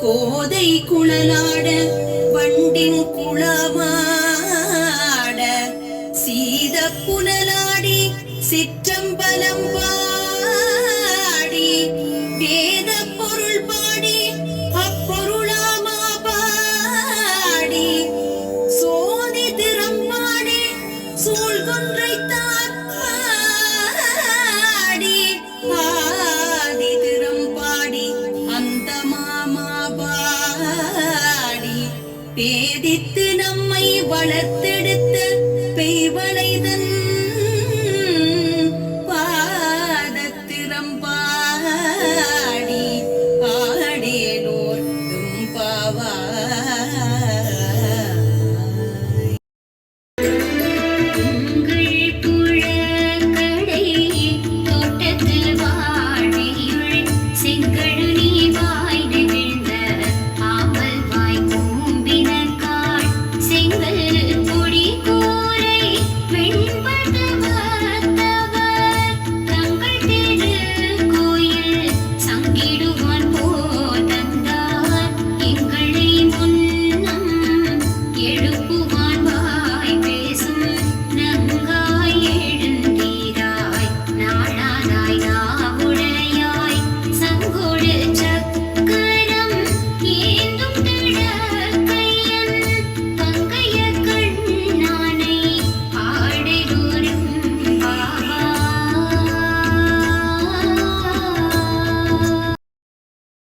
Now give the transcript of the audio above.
கோதை குழலாட வண்டின் குளமாட சீத புனலாடி சிற்றம்பலம் வா பேதித்து நம்மை வளர்த்து